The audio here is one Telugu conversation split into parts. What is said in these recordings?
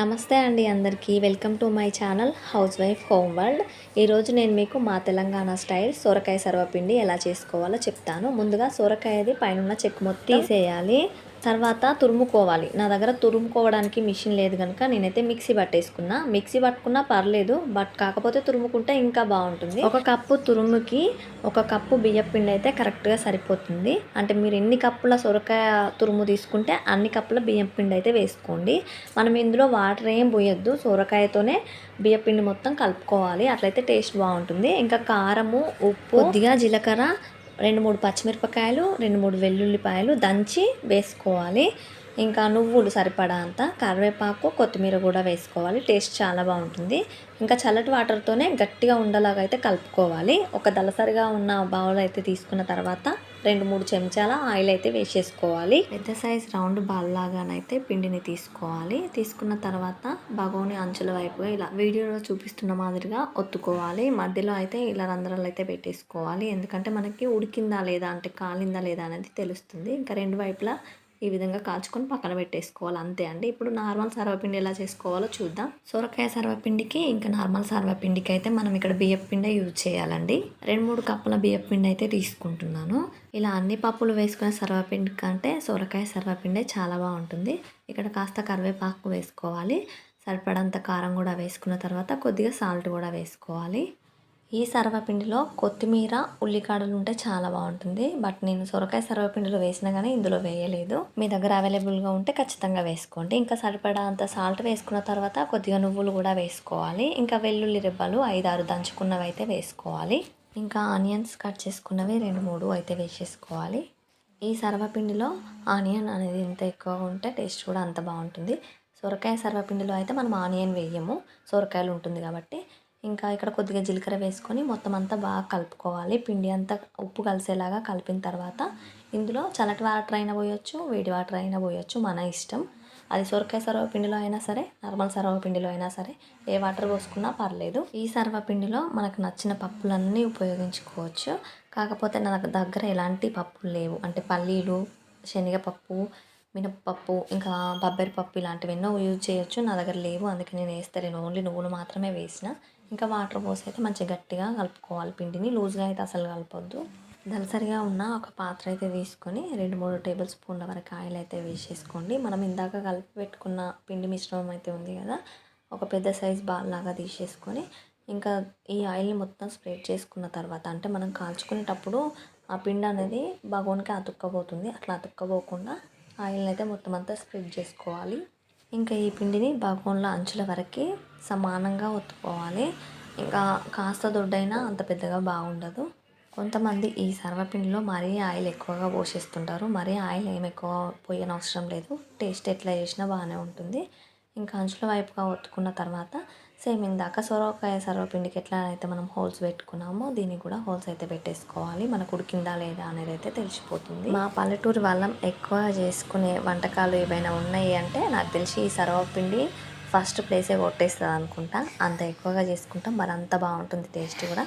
నమస్తే అండి అందరికీ. Welcome to my channel housewife home world. ఈరోజు నేను మీకు మా తెలంగాణ స్టైల్ సొరకాయ సర్వపిండి ఎలా చేసుకోవాలో చెప్తాను. ముందుగా సొరకాయది పైన చెక్కు మొత్తం తీసేయాలి. తర్వాత తురుముకోవాలి. నా దగ్గర తురుముకోవడానికి మిషన్ లేదు కనుక నేనైతే మిక్సీ పట్టేసుకున్నా మిక్సీ పట్టుకున్నా పర్లేదు. బట్ కాకపోతే తురుముకుంటే ఇంకా బాగుంటుంది. ఒక కప్పు తురుముకి ఒక కప్పు బియ్యం పిండి అయితే కరెక్ట్గా సరిపోతుంది. అంటే మీరు ఎన్ని కప్పుల సొరకాయ తురుము తీసుకుంటే అన్ని కప్పుల బియ్యం పిండి అయితే వేసుకోండి. మనం ఇందులో వాటర్ ఏం పోయొద్దు. సొరకాయతోనే బియ్యం పిండి మొత్తం కలుపుకోవాలి. అట్లయితే టేస్ట్ బాగుంటుంది. ఇంకా కారము ఉప్పు కొద్దిగా జీలకర్ర రెండు మూడు పచ్చిమిరపకాయలు రెండు మూడు వెల్లుల్లిపాయలు దంచి వేసుకోవాలి. ఇంకా నువ్వులు సరిపడా అంత కరివేపాకు కొత్తిమీర కూడా వేసుకోవాలి. టేస్ట్ చాలా బాగుంటుంది. ఇంకా చల్లటి వాటర్తోనే గట్టిగా ఉండలాగా అయితే కలుపుకోవాలి. ఒక దలసరిగా ఉన్న బౌల్ అయితే తీసుకున్న తర్వాత రెండు మూడు చెంచాల ఆయిల్ అయితే వేసేసుకోవాలి. పెద్ద సైజ్ రౌండ్ బాల్ లాగానైతే పిండిని తీసుకోవాలి. తీసుకున్న తర్వాత బగోని అంచుల వైపుగా ఇలా వీడియోలో చూపిస్తున్న మాదిరిగా ఒత్తుకోవాలి. మధ్యలో అయితే ఇలా రంధ్రాలు అయితే పెట్టేసుకోవాలి. ఎందుకంటే మనకి ఉడికిందా లేదా అంటే కాలిందా లేదా అనేది తెలుస్తుంది. ఇంకా రెండు వైపులా ఈ విధంగా కాల్చుకొని పక్కన పెట్టేసుకోవాలి. అంతే అండి. ఇప్పుడు నార్మల్ సర్వపిండి ఎలా చేసుకోవాలో చూద్దాం. సొరకాయ సర్వపిండికి ఇంకా నార్మల్ సర్వపిండికి అయితే మనం ఇక్కడ బియ్యం పిండి యూజ్ చేయాలండి. రెండు మూడు కప్పుల బియ్యం పిండి అయితే తీసుకుంటున్నాను. ఇలా అన్ని పప్పులు వేసుకునే సర్వపిండి కంటే సొరకాయ సర్వపిండే చాలా బాగుంటుంది. ఇక్కడ కాస్త కరివేపాకు వేసుకోవాలి. సరిపడంత కారం కూడా వేసుకున్న తర్వాత కొద్దిగా సాల్ట్ కూడా వేసుకోవాలి. ఈ సర్వపిండిలో కొత్తిమీర ఉల్లికాడలు ఉంటే చాలా బాగుంటుంది. బట్ నేను సొరకాయ సర్వపిండిలో వేసినా కానీ ఇందులో వేయలేదు. మీ దగ్గర అవైలబుల్గా ఉంటే ఖచ్చితంగా వేసుకోండి. ఇంకా సరిపడా అంత సాల్ట్ వేసుకున్న తర్వాత కొద్దిగా నువ్వులు కూడా వేసుకోవాలి. ఇంకా వెల్లుల్లి రెబ్బలు ఐదారు దంచుకున్నవి అయితే వేసుకోవాలి. ఇంకా ఆనియన్స్ కట్ చేసుకున్నవి రెండు మూడు అయితే వేసేసుకోవాలి. ఈ సర్వపిండిలో ఆనియన్ అనేది ఎంత ఎక్కువగా ఉంటే టేస్ట్ కూడా అంత బాగుంటుంది. సొరకాయ సర్వపిండిలో అయితే మనం ఆనియన్ వేయము. సొరకాయలు ఉంటుంది కాబట్టి ఇంకా ఇక్కడ కొద్దిగా జీలకర్ర వేసుకొని మొత్తం అంతా బాగా కలుపుకోవాలి. పిండి అంతా ఉప్పు కలిసేలాగా కలిపిన తర్వాత ఇందులో చల్లటి వాటర్ అయినా పోయొచ్చు వేడి వాటర్ అయినా పోయొచ్చు మన ఇష్టం. అది సొరకాయ సర్వపిండిలో అయినా సరే నార్మల్ సర్వపిండిలో అయినా సరే ఏ వాటర్ పోసుకున్నా పర్లేదు. ఈ సర్వపిండిలో మనకు నచ్చిన పప్పులన్నీ ఉపయోగించుకోవచ్చు. కాకపోతే నా దగ్గర ఎలాంటి పప్పులు లేవు. అంటే పల్లీలు శనగపప్పు మినప్పప్పు ఇంకా బబ్బరి పప్పు ఇలాంటివి ఎన్నో యూజ్ చేయొచ్చు. నా దగ్గర లేవు. అందుకే నేను వేస్తలేను ఓన్లీ నువ్వులు మాత్రమే వేసిన. ఇంకా వాటర్ పోసి అయితే మంచిగా గట్టిగా కలుపుకోవాలి. పిండిని లూజ్గా అయితే అసలు కలపొద్దు. దలసరిగా ఉన్న ఒక పాత్ర అయితే తీసుకొని రెండు మూడు టేబుల్ స్పూన్ల వరకు ఆయిల్ అయితే వేసేసుకోండి. మనం ఇందాక కలిపి పెట్టుకున్న పిండి మిశ్రమం అయితే ఉంది కదా ఒక పెద్ద సైజ్ బాల్ లాగా తీసేసుకొని ఇంకా ఈ ఆయిల్ని మొత్తం స్ప్రెడ్ చేసుకున్న తర్వాత అంటే మనం కాల్చుకునేటప్పుడు ఆ పిండి అనేది బగోన్కి అతుక్కపోతుంది. అట్లా అతుక్కపోకుండా ఆయిల్ని అయితే మొత్తం అంతా స్ప్రెడ్ చేసుకోవాలి. ఇంకా ఈ పిండిని బగోన్ల అంచుల వరకు సమానంగా ఒత్తుకోవాలి. ఇంకా కాస్త దొడ్డైనా అంత పెద్దగా బాగుండదు. కొంతమంది ఈ సర్వపిండిలో మరీ ఆయిల్ ఎక్కువగా పోసేస్తుంటారు మరీ ఆయిల్ ఏమి ఎక్కువ పోయనవసరం లేదు. టేస్ట్ ఎట్లా చేసినా బాగానే ఉంటుంది. ఇంకా అంచుల వైపుగా ఒత్తుకున్న తర్వాత సేమ్ ఇందాక సొరకాయ సర్వపిండికి ఎట్లా అయితే మనం హోల్స్ పెట్టుకున్నామో. దీనికి కూడా హోల్స్ అయితే పెట్టేసుకోవాలి. మనకు ఉడికిందా లేదా అనేది అయితే తెలిసిపోతుంది. మా పల్లెటూరు వాళ్ళం ఎక్కువ చేసుకునే వంటకాలు ఏవైనా ఉన్నాయి అంటే నాకు తెలిసి ఈ సర్వపిండి ఫస్ట్ ప్లేసే కొట్టేస్తుంది అనుకుంటా. అంత ఎక్కువగా చేసుకుంటాం. మరి అంత బాగుంటుంది టేస్ట్ కూడా.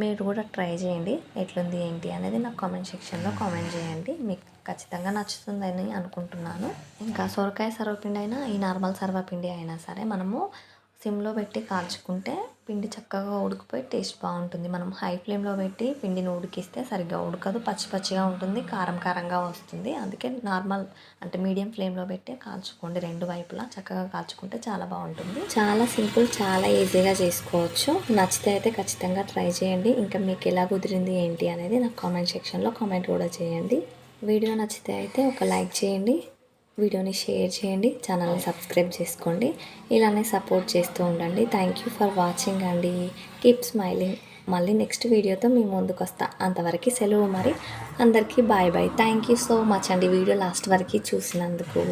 మీరు కూడా ట్రై చేయండి. ఎట్లుంది ఏంటి అనేది నాకు కామెంట్ సెక్షన్లో కామెంట్ చేయండి. మీకు ఖచ్చితంగా నచ్చుతుందని అనుకుంటున్నాను. ఇంకా సొరకాయ సర్వపిండి అయినా ఈ నార్మల్ సర్వపిండి అయినా సరే మనము సిమ్లో పెట్టి కాల్చుకుంటే పిండి చక్కగా ఉడికిపోయి టేస్ట్ బాగుంటుంది. మనం హై ఫ్లేమ్లో పెట్టి పిండిని ఉడికిస్తే సరిగ్గా ఉడకదు పచ్చి పచ్చిగా ఉంటుంది కారం కారంగా వస్తుంది. అందుకే నార్మల్ అంటే మీడియం ఫ్లేమ్లో పెట్టి కాల్చుకోండి. రెండు వైపులా చక్కగా కాల్చుకుంటే చాలా బాగుంటుంది. చాలా సింపుల్ చాలా ఈజీగా చేసుకోవచ్చు. నచ్చితే అయితే ఖచ్చితంగా ట్రై చేయండి. ఇంకా మీకు ఎలా కుదిరింది ఏంటి అనేది నాకు కామెంట్ సెక్షన్లో కామెంట్ కూడా చేయండి. వీడియో నచ్చితే అయితే ఒక లైక్ చేయండి. వీడియోని షేర్ చేయండి ఛానల్ని సబ్స్క్రైబ్ చేసుకోండి. ఇలానే సపోర్ట్ చేస్తూ ఉండండి. థ్యాంక్ యూ ఫర్ వాచింగ్ అండి. కీప్ స్మైలింగ్ మళ్ళీ నెక్స్ట్ వీడియోతో మీ ముందుకు వస్తా. అంతవరకు సెలవు మరి. అందరికీ bye bye thank you so much అండి. వీడియో లాస్ట్ వరకు చూసినందుకు.